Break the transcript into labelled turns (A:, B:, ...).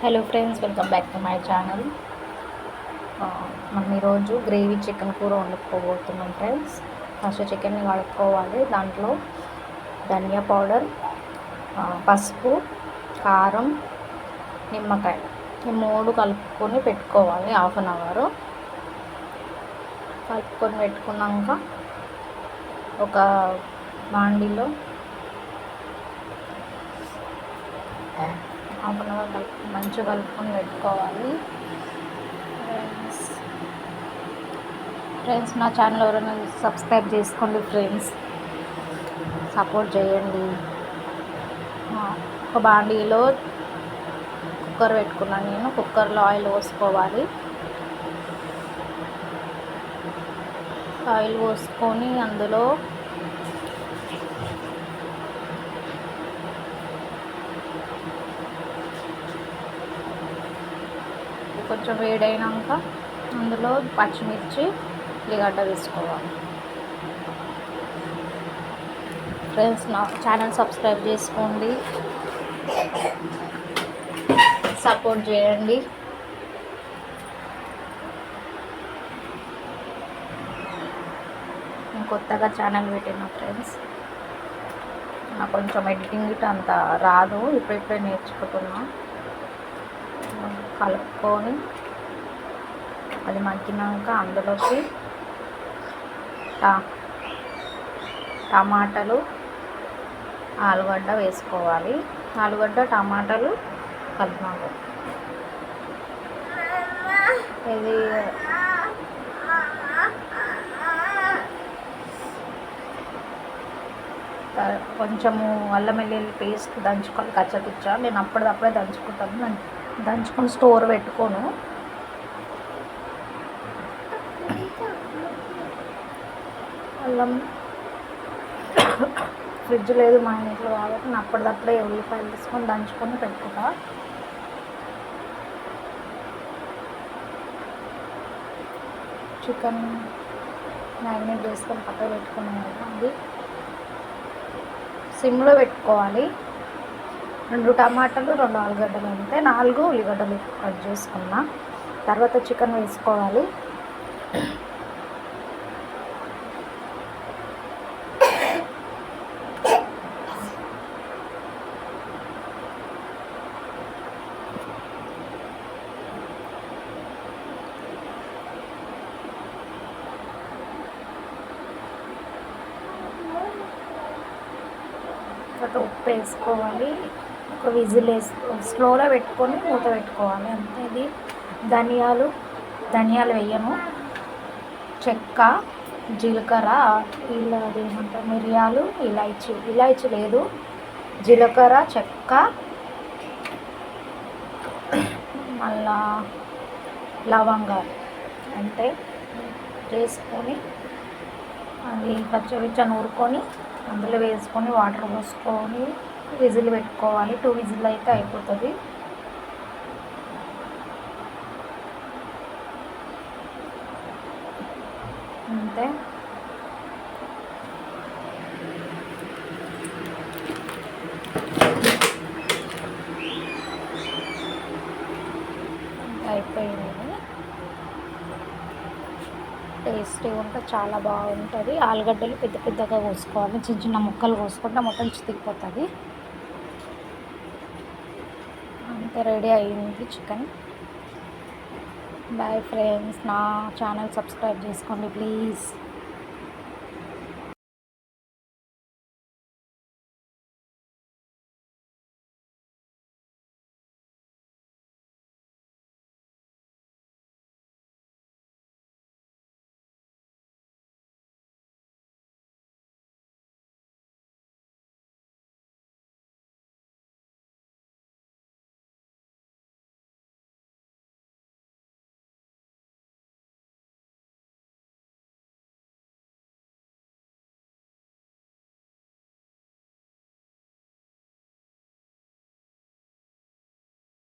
A: Hello friends welcome back to my channel మనం ఈరోజు gravy chicken కూర వండుకోబోతున్నాం ఫ్రెండ్స్ ఫస్ట్ చికెన్ని కడుక్కోవాలి దాంట్లో ధనియా పౌడర్ పసుపు కారం నిమ్మకాయ ఈ మూడు కలుపుకొని పెట్టుకోవాలి హాఫ్ అన్ అవర్ కలుపుకొని పెట్టుకున్నాక ఒక బాండీలో హాఫ్ అన్ అవర్ కలుపు మంచిగా కలుపుకొని పెట్టుకోవాలి. ఫ్రెండ్స్ ఫ్రెండ్స్ నా ఛానల్ ఎవరైనా సబ్స్క్రైబ్ చేసుకోండి ఫ్రెండ్స్. సపోర్ట్ చేయండి. ఒక బాండీలో కుక్కర్ పెట్టుకున్నాను నేను. కుక్కర్లో ఆయిల్ పోసుకోవాలి. ఆయిల్ పోసుకొని అందులో కొంచెం వేడైనాక అందులో పచ్చిమిర్చి ఉల్లిగడ్డ వేసుకోవాలి. ఫ్రెండ్స్ నా ఛానల్ సబ్స్క్రైబ్ చేసుకోండి. సపోర్ట్ చేయండి. నేను కొత్తగా ఛానల్ పెట్టిన ఫ్రెండ్స్ నాకు కొంచెం ఎడిటింగ్ ఇట్ అంత రాదు ఇప్పుడిప్పుడే నేర్చుకుంటున్నా. కలుపుకొని అది మగ్గినాక అందులోకి టా టమాటాలు ఆలుగడ్డ వేసుకోవాలి. ఆలుగడ్డ టమాటాలు కలిపినాక. ఇది కొంచెము అల్లం వెల్లుల్లి పేస్ట్ దంచుకొని కచ్చపిచ్చా. నేను అప్పటిదప్పుడే దంచుకుంటాను. దంచుకొని స్టోర్ పెట్టుకోను. అల్లం. ఫ్రిడ్జ్ లేదు మా ఇంట్లో కాబట్టి నేను అప్పటిదప్పుడే ఉల్లిపాయలు తీసుకొని దంచుకొని పెట్టుకుంటా. చికెన్ మ్యారినేట్ చేసుకొని పక్కన పెట్టుకున్నాను. అది సిమ్లో పెట్టుకోవాలి. రెండు టమాటాలు రెండు ఆలుగడ్డలు అంటే నాలుగు ఉల్లిగడ్డలు కట్ చేసుకున్నా. తర్వాత చికెన్ వేసుకోవాలి. తర్వాత ఉప్పు వేసుకోవాలి. ఒక విజిల్ వేసుకో స్లోలో పెట్టుకొని మూత పెట్టుకోవాలి అంతే. ఇది ధనియాలు ధనియాలు వేయను. చెక్క జీలకర్ర ఇలా అదేమంటారు మిరియాలు ఇలాచి ఇలాచి లేదు. జీలకర్ర చెక్క మళ్ళా లవంగాలు అంటే వేసుకొని అది పచ్చవిచ్చ నూరుకొని అందులో వేసుకొని వాటర్ పోసుకొని విజిల్ పెట్టుకోవాలి. టూ విజిల్ అయితే అయిపోతుంది. అంతే. అయిపోయింది. టేస్టీ ఉంటే చాలా బాగుంటుంది. ఆలుగడ్డలు పెద్ద పెద్దగా కోసుకోవాలి. చిన్న చిన్న ముక్కలు కోసుకుంటే మొత్తం చితికిపోతుంది. అంతే రెడీ అయింది చికెన్. బాయ్ ఫ్రెండ్స్ నా ఛానల్ సబ్స్క్రైబ్ చేసుకోండి ప్లీజ్.